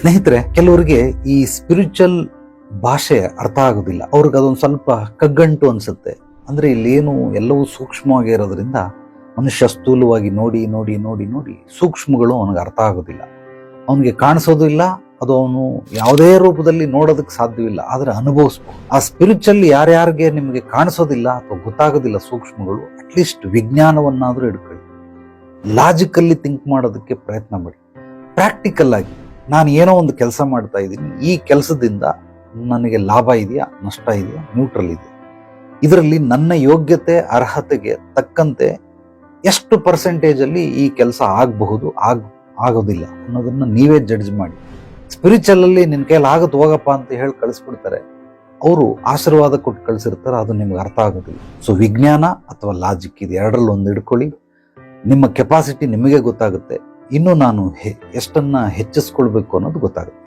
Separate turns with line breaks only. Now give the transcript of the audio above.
ಸ್ನೇಹಿತರೆ, ಕೆಲವರಿಗೆ ಈ ಸ್ಪಿರಿಚುವಲ್ ಭಾಷೆ ಅರ್ಥ ಆಗೋದಿಲ್ಲ. ಅವ್ರಿಗೆ ಅದೊಂದು ಸ್ವಲ್ಪ ಕಗ್ಗಂಟು ಅನ್ಸುತ್ತೆ. ಅಂದ್ರೆ ಇಲ್ಲೇನು ಎಲ್ಲವೂ ಸೂಕ್ಷ್ಮವಾಗಿ ಇರೋದ್ರಿಂದ ಮನುಷ್ಯ ಸ್ಥೂಲವಾಗಿ ನೋಡಿ ನೋಡಿ ನೋಡಿ ನೋಡಿ ಸೂಕ್ಷ್ಮಗಳು ಅವನಿಗೆ ಅರ್ಥ ಆಗೋದಿಲ್ಲ. ಅವನಿಗೆ ಕಾಣಿಸೋದು ಇಲ್ಲ, ಅದು ಅವನು ಯಾವುದೇ ರೂಪದಲ್ಲಿ ನೋಡೋದಕ್ಕೆ ಸಾಧ್ಯವಿಲ್ಲ, ಆದ್ರೆ ಅನುಭವಿಸ್ಬೋದು. ಆ ಸ್ಪಿರಿಚುವಲ್ ಯಾರ್ಯಾರಿಗೆ ನಿಮಗೆ ಕಾಣಿಸೋದಿಲ್ಲ ಅಥವಾ ಗೊತ್ತಾಗೋದಿಲ್ಲ ಸೂಕ್ಷ್ಮಗಳು ಅಟ್ಲೀಸ್ಟ್ ವಿಜ್ಞಾನವನ್ನಾದ್ರೂ ಹಿಡ್ಕೊಳ್ಳಿ. ಲಾಜಿಕಲ್ಲಿ ಥಿಂಕ್ ಮಾಡೋದಕ್ಕೆ ಪ್ರಯತ್ನ ಮಾಡಿ ಪ್ರಾಕ್ಟಿಕಲ್ ಆಗಿ. ನಾನು ಏನೋ ಒಂದು ಕೆಲಸ ಮಾಡ್ತಾ ಇದ್ದೀನಿ. ಈ ಕೆಲಸದಿಂದ ನನಗೆ ಲಾಭ ಇದೆಯಾ? ನಷ್ಟ ಇದೆಯಾ? ನ್ಯೂಟ್ರಲ್ ಇದೆ ಇದರಲ್ಲಿ ನನ್ನ ಯೋಗ್ಯತೆ, ಅರ್ಹತೆಗೆ ತಕ್ಕಂತೆ ಎಷ್ಟು ಪರ್ಸೆಂಟೇಜಲ್ಲಿ ಈ ಕೆಲಸ ಆಗಬಹುದು, ಆಗ, ಆಗೋದಿಲ್ಲ ಅನ್ನೋದನ್ನ ನೀವೇ ಜಡ್ಜ್ ಮಾಡಿ. ಸ್ಪಿರಿಚುವಲ್ ಅಲ್ಲಿ ನಿನ್ ಕೈಯಲ್ಲಿ ಆಗುತ್ತೆ, ಹೋಗಪ್ಪ ಅಂತ ಹೇಳಿ ಕಳಿಸ್ಬಿಡ್ತಾರೆ. ಅವರು ಆಶೀರ್ವಾದ ಕೊಟ್ಟು ಕಳಿಸಿರ್ತಾರೆ, ಅದು ನಿಮ್ಗೆ ಅರ್ಥ ಆಗೋದಿಲ್ಲ. ಸೊ ವಿಜ್ಞಾನ ಅಥವಾ ಲಾಜಿಕ್ ಇದು ಎರಡರಲ್ಲಿ ಒಂದು ನಿಮ್ಮ ಕೆಪಾಸಿಟಿ ನಿಮಗೆ ಗೊತ್ತಾಗುತ್ತೆ. ಇನ್ನು ನಾನು ಹೆ- ಎಷ್ಟನ್ನ ಹೆಚ್ಚಿಸ್ಕೊಳ್ಬೇಕು ಅನ್ನೋದು ಗೊತ್ತಾಗುತ್ತೆ.